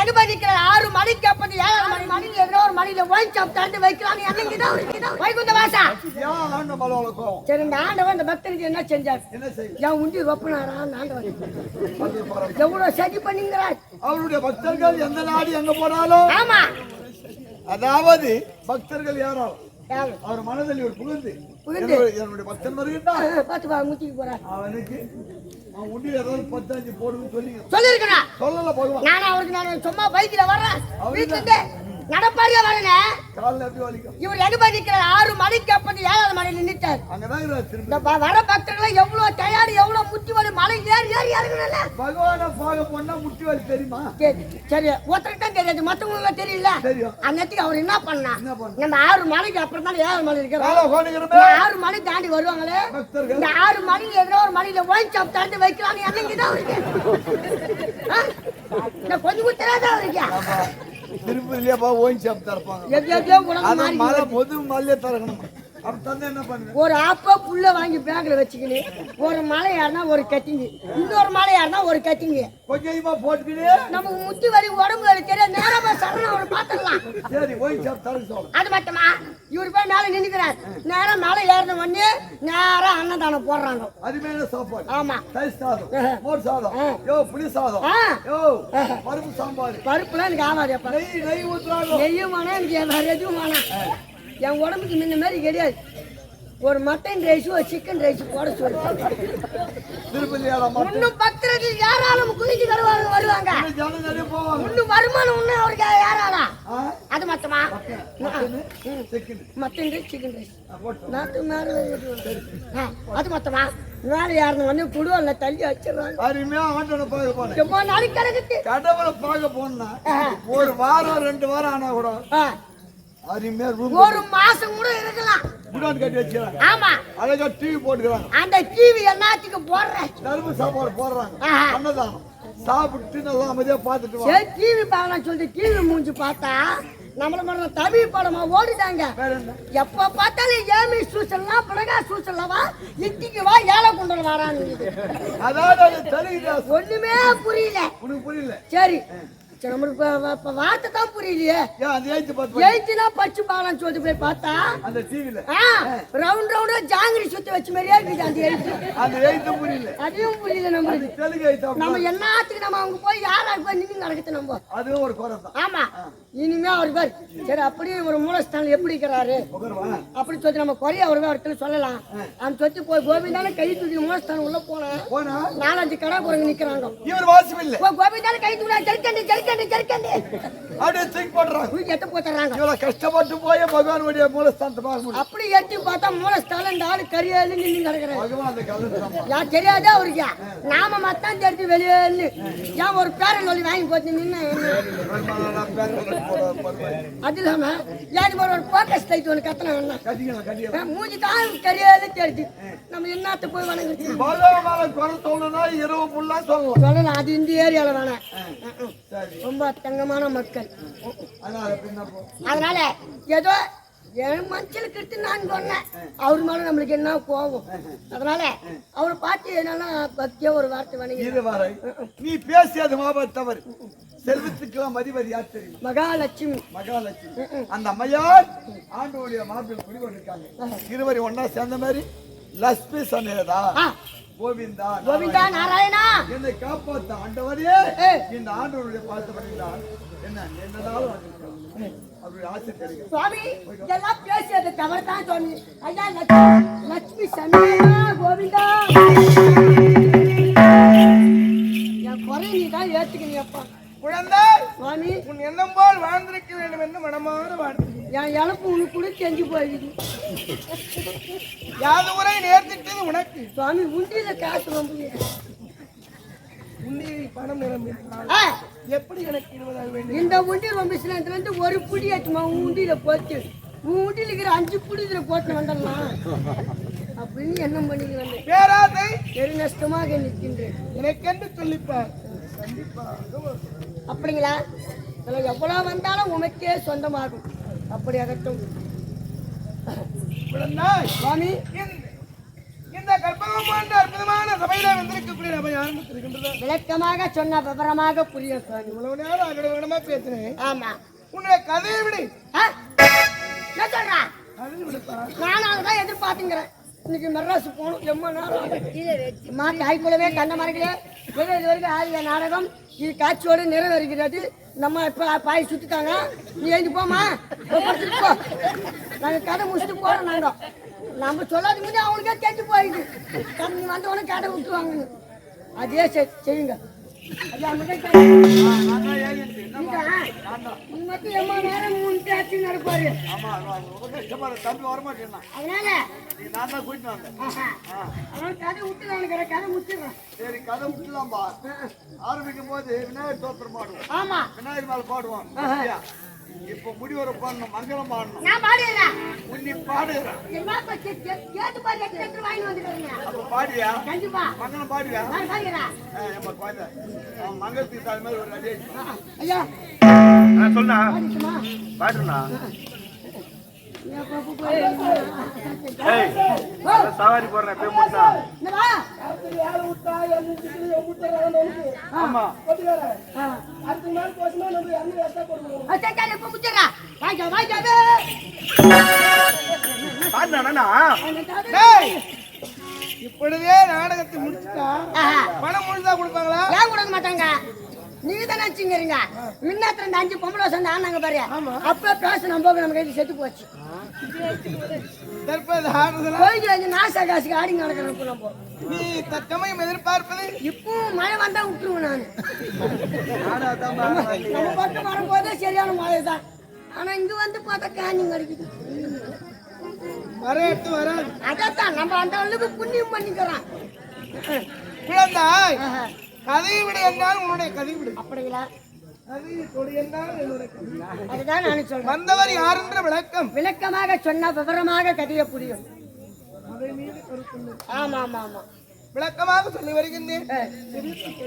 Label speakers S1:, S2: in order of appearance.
S1: எங்க பதிக்கிற ஆறு மணிக்கு அப்படி ஏழரை மணி மணில ஏதோ ஒரு மணில ஒயின் ஷாப் திறந்து வைக்கலாம்னு என்னைக்குதான் வைகுந்த வாசா. சரி இந்த ஆண்டவன் இந்த பக்தனுக்கு என்ன செஞ்சார் என் உண்டி ரொப்பினாரா ஆண்டவன். எவ்வளவு சதி பண்ணிங்கிறார்.
S2: அவருடைய பக்தர்கள் எந்த நாடு எங்க போனாலும்?
S1: ஆமா.
S2: அதாவது பக்தர்கள்
S1: யாரு?
S2: அவர் மனதில் ஒரு புகுந்து. என்னுடைய- பக்தன் வருகின்றான்
S1: பார்த்து பா முத்திக்கு போறார்
S2: அவனுக்கு அவன் உண்டி ஏதாவது பத்தஞ்சு போடுன்னு சொல்லி
S1: சொல்லிருக்கா
S2: சொல்லல
S1: நான் அவருக்கு நான் சும்மா பைக்கில வர்றேன். வீட்டுல இருந்து நடப்பாடியா வரேனே
S2: காலில் எப்படி வலிக்கும்?
S1: இவர் ஆறு மணிக்கு அப்படி ஏழரை மணில நின்னுட்டார்.
S2: அங்கதான் இருக்கிறார்
S1: வர பக்தர்களை எவ்வளவு தயாரி எவ்வளவு முத்தி வலி மலை ஏறி ஏறி இறங்குறல
S2: பகவானை பார்க்க போனா முட்டி வலி தெரியுமா?
S1: சரி ஒருத்தருக்கு தான் தெரியாது மத்தவங்களுக்கு தெரியல. அன்னைக்கு அவர் என்ன பண்ணா? நம்ம ஆறு மணிக்கு அப்புறம் தான் ஏழரை மணி இருக்கிறோம்
S2: காலை
S1: ஆறு மணி தாண்டி வருவாங்களே? இந்த ஆறு மணில ஏதோ ஒரு மணில ஒயின் ஷாப் திறந்து வைக்கலாம்னு என்னைக்குதான் இருக்கு. நான் கொஞ்சம் கூட தெரியாத அவருக்கு
S2: ஆமா. திருப்பதிலேயே பா ஓயின் ஷாப் திறப்பாங்க
S1: எப்படி எப்படியோ உலகம்
S2: அது
S1: மாறி
S2: மலை பொது மலையே திறக்கணும்
S1: ஒரு ஆப்பா புல்ல வாங்கி பேக்ல வச்சுக்கினு ஒரு மலை யாருனா ஒரு கட்டிங்க இன்னொரு மலை யாருனா ஒரு கட்டிங்க
S2: கொஞ்சமா போட்டுக்கிட்டு
S1: நம்ம முட்டி வலி உடம்பு வலி தெரியாது. நேரமா சரணம்
S2: திறக்க சொல்ல
S1: அது மட்டுமா? இவர் போய் மேல நின்னுக்கிறார். நேரம் மேல ஏறின உடனே நேரா அன்னதானம் போடுறாங்க.
S2: அருமையான சாப்பாடு.
S1: ஆமா.
S2: தயிர் சாதம் மோர் சாதம் யோ புளி சாதம். யோ பருப்பு சாம்பார்.
S1: பருப்புலாம் எனக்கு அப்ப.
S2: நெய் நெய் ஊத்துறாங்க.
S1: நெய்யும் வேணாம் எனக்கு வேற எதுவும் வேணாம். என் உடம்புக்கு முன்ன மாதிரி கிடையாது. ஒரு மட்டன் ரைஸ் ஒரு சிக்கன் ரைஸ் போட சொல்லு.
S2: திருப்பதியால மட்டும்
S1: இன்னும் பக்தர்கள் யாராலும் குளிச்சு வருவாங்க வருவாங்க. இன்னும் வருமானம் இன்னும் அவருக்கு யாராலா? அது மொத்தமா?
S2: மட்டனு,
S1: ரைஸ் சிக்கன் ரைஸ் நாட்டு மேல அது மொத்தமா? மேல யாருன்னு வந்து குடுவல்ல தள்ளி வச்சிடுறாங்க
S2: அருமையா ஆண்டவனை பார்க்க போனேன்.
S1: நாளைக்கு கிடக்குது?
S2: கடவுளை பார்க்க போனா ஒரு வாரம் ரெண்டு வாரம் ஆனா கூட அருமையா ரூம்
S1: ஒரு மாசம் கூட இருக்கலாம்.
S2: குடான் கட்டி வச்சுக்கிறாங்க.
S1: ஆமா.
S2: அழகா டிவி போட்டுக்கிறாங்க.
S1: அந்த டிவி எல்லாத்துக்கும் போடுறேன்.
S2: கரும்பு சாப்பாடு போடுறாங்க. அன்னதானம். சாப்பிட்டு நல்லா அமைதியா பார்த்துட்டு வா
S1: சரி டிவி பார்க்கலாம் சொல்லிட்டு டிவி மூஞ்சி பார்த்தா நம்மள மாதிரி தமிழ் படமா ஓடிட்டாங்க. எப்ப பார்த்தாலும் ஏமி சூசல்லாம் பிளகா சூசல்லவா இட்டிக்கு வா ஏழை கொண்டு வரான்னு ஒண்ணுமே புரியல.
S2: உனக்கு புரியல.
S1: சரி. சரி, நம்மளுக்கு இப்ப- இப்ப வார்த்தை தான் புரியலையே.
S2: ஏன் அந்த ஏஜ் பார்த்து
S1: எயித்துனா பச்சு பாலம் சொல்லிட்டு போய் பார்த்தா?
S2: அந்த டிவில
S1: ஆ, ரவுண்ட் ரவுண்டா ஜாங்கிரி சுத்தி வச்ச மாதிரியே இருக்குது அந்த எழுத்து.
S2: அந்த எழுத்து புரியல.
S1: அதையும் புரியல நம்மளுக்கு.
S2: தெலுங்கு எழுத்து
S1: நம்ம என்னத்துக்கு நம்ம அவங்க போய் போய் நின்று நடக்குது நம்ம.
S2: அதுவும் ஒரு குறை தான்.
S1: ஆமா. இனிமே அவர் பேர். சரி அப்படியே ஒரு மூலஸ்தானம் எப்படி இருக்கிறாரு?
S2: உட்காருவா
S1: அப்படி சொல்லி நம்ம குறைய ஒரு இடத்துல சொல்லலாம். சொத்து போய் கோவிந்தான கை தூக்கி மூலஸ்தானம் உள்ள
S2: போனா
S1: நாலஞ்சு கடை குரங்கு நிக்கிறாங்க.
S2: இவர் வாசியம் இல்ல.
S1: ஓ, கோவிந்தான கை தூக்கி ஜெருக்கண்டி
S2: அப்படியே திங்க் பண்றாங்க
S1: தூக்கி எட்ட போத்துறாங்க
S2: இவ்வளவு கஷ்டப்பட்டு போய் பகவானுடைய மூலஸ்தானத்தை பார்க்க முடியும்.
S1: அப்படி எட்டி பார்த்தா மூலஸ்தானம் இந்த ஆளு கரியாலு நின்று கிடக்குறாரு.
S2: பகவான் அந்த
S1: தெரியாதா அவருக்கு? நாம மத்தான் தெரிஞ்சு வெளியே. ஏன் ஒரு பேரன் சொல்லி வாங்கி போச்சு நின்று அது இல்லாம ஏன் ஒரு போக்கஸ் லைட் ஒன்று கத்தன மூஞ்சி தான் கரியாலு தெரிஞ்சு நம்ம என்னத்த போய்
S2: பகவான சொல்லணும்னா இரவு ஃபுல்லா சொல்லலாம்.
S1: சொல்லலாம் அது இந்த ஏரியால வேணாம்.
S2: சரி.
S1: ரொம்ப தங்கமான மக்கள்.
S2: அதனால
S1: ஏதோ என் மனுஷனுக்கு எடுத்து நான் சொன்னேன். அவர் மேல நம்மளுக்கு என்ன கோவம் அதனால அவரை பார்த்து என்னன்னா பக்தியா ஒரு வார்த்தை வணங்கி
S2: நீ பேசியது மாபத் தவறு. செல்வத்துக்கெல்லாம் மதிவதி யார் தெரியும்?
S1: மகாலட்சுமி.
S2: மகாலட்சுமி. அந்த அம்மையார் ஆண்டோடைய மார்பில் குடிகொண்டிருக்காங்க. இருவரி ஒன்னா சேர்ந்த மாதிரி லட்சுமி சமேதா கோவிந்தா
S1: கோவிந்தா நாராயணா.
S2: என்னை காப்பாத்த ஆண்டவரே. இந்த ஆண்டவருடைய பார்த்து பண்ணினார் என்ன என்னதாலும் அவருடைய ஆசை தெரியும்
S1: சுவாமி இதெல்லாம் பேசியது தவறு தான் சொன்னி ஐயா லட்சுமி சமேதா கோவிந்தா. என் குறை நீ தான் ஏத்துக்கிறீங்கப்பா.
S3: குழந்தை
S1: சுவாமி.
S3: உன் எண்ணம் போல் வாழ்ந்திருக்க வேண்டும் என்று மனமாற வாழ்த்து
S1: என் இழப்பு உனக்கு கூட செஞ்சு போயிடுது.
S3: யாது உரை நேர்த்திட்டது உனக்கு?
S1: சுவாமி உண்டியில காசு ரொம்ப
S3: உன்னில் பணம் நிரம்பினால்
S1: ஆ,
S3: எப்படி எனக்கு இருபதாக வேண்டும்?
S1: இந்த உண்டி ரொம்ப சிலத்துல இருந்து ஒரு புடி ஆச்சுமா உன் உண்டியில போச்சு உன் உண்டியில இருக்கிற அஞ்சு புடி இதுல போட்டு வந்துடலாம். அப்படின்னு என்ன பண்ணிக்க வந்தேன்
S3: பேராதை
S1: பெரு நஷ்டமாக நிற்கின்றேன்.
S3: எனக்கென்று சொல்லிப்பார்.
S1: அப்படிங்களா? இதுல எவ்வளவு வந்தாலும் உனக்கே சொந்தமாகும். அப்படி அகட்டும் சுவாமி
S3: இந்த- இந்த கற்பகம் போன்ற அற்புதமான சபையில வந்திருக்கக்கூடிய நம்ம யாரும் இருக்கின்றது.
S1: விளக்கமாக சொன்ன விவரமாக புரியும் சுவாமி.
S3: இவ்வளவு நேரம் அகட விடமா பேசுனேன்.
S1: ஆமா.
S3: உன்னுடைய கதையை விடு.
S1: ஆ? என்ன சொல்றா?
S3: கதையை விடுப்பா.
S1: நானும் அதுதான் எதிர்பார்த்துங்கிறேன். இன்னைக்கு மெட்ராஸ் போகணும். ரொம்ப நேரம் அம்மா தாய்க்குள்ளவே கண்ட மறைக்கல. இது இது வரைக்கும் ஆடிய நாடகம் இது காட்சியோடு நிறைவேறுகிறது. நம்ம இப்போ பாய் சுத்திட்டாங்க. நீ எழுந்து போமா படுத்துட்டு போ. நாங்கள் கதை முடிச்சுட்டு போகிறோம் நாங்கள் நம்ம சொல்லாத முன்னே அவனுக்கே கேட்டு போயிடுது. கதை நீ வந்தவொடனே கடை விட்டுருவாங்க. அதே செய்யுங்க. நீ அதனால
S2: நான் தான் கூட்டிட்டு வந்தேன்
S1: கதை விட்டு கதை முடிச்சிடுறேன்
S2: சரி கதை விட்டுலாம்பா ஆரம்பிக்கும் போது விநாயகர் தோத்திரம் பாடுவோம்
S1: ஆமா.
S2: விநாயகர் மேல பாடுவோம் இப்ப முடிவரை பாடணும் மங்களம் பாடணும்.
S1: நான் பாடிடுறேன்
S2: உன்னி
S1: கே- கேட்டு பாரு எட்டு வாங்கி வந்துக்கிறீங்க
S2: அப்ப பாடியா?
S1: கண்டிப்பா.
S2: மங்களம் பாடுவியா?
S1: நான் பாடுகிறேன்
S2: நம்ம குழந்தை அவன் மங்களத்துக்கு தகுந்த மாதிரி ஒரு அடி.
S1: ஐயா.
S3: சொன்னா
S1: பாடிக்குமா
S3: பாட்டுனா
S1: ஐயா, போ, போ, போ.
S3: ஏய்
S1: ஓ,
S3: சவாரி போடுறேன் போய் முடிச்சா. ஆமா
S1: அந்த கதை-
S3: டேய் இப்பொழுதே நாடகத்தை முடிச்சுட்டா. பணம் முழுதா கொடுப்பாங்களா
S1: ஏன் கொடுக்க மாட்டாங்க நீங்க தானே வச்சுங்கிறீங்க முன்னத்துல இந்த அஞ்சு பொம்பளை சேர்ந்து ஆனாங்க பாரு. அப்ப பேச நம்ம நம்ம கையில் செத்து போச்சு. நாசா காசுக்கு ஆடி நடக்கிறோம் நம்ம
S3: நீ தற்சமயம் எதிர்பார்ப்பது?
S1: இப்போ மழை வந்தா விட்டுருவேன் நான். நம்ம பக்கம் வரும்போதே சரியான மழை தான். ஆனா இங்க வந்து பார்த்தா காஞ்சி அடிக்குது.
S3: வர எடுத்து வராது.
S1: அதான் நம்ம அந்த அளவுக்கு புண்ணியம் பண்ணிக்கிறோம்.
S3: குழந்தாய். கதையை விட என்றால் உன்னுடைய கதை விடு
S1: அப்படிங்களா
S3: கதை
S1: அதுதான் நான் சொல்றேன்.
S3: வந்தவர் யார் என்ற விளக்கம்.
S1: விளக்கமாக சொன்னா விவரமாக கதைய புரியும். ஆமா ஆமா ஆமா
S3: விளக்கமாக சொல்லி வருகின்றேன்.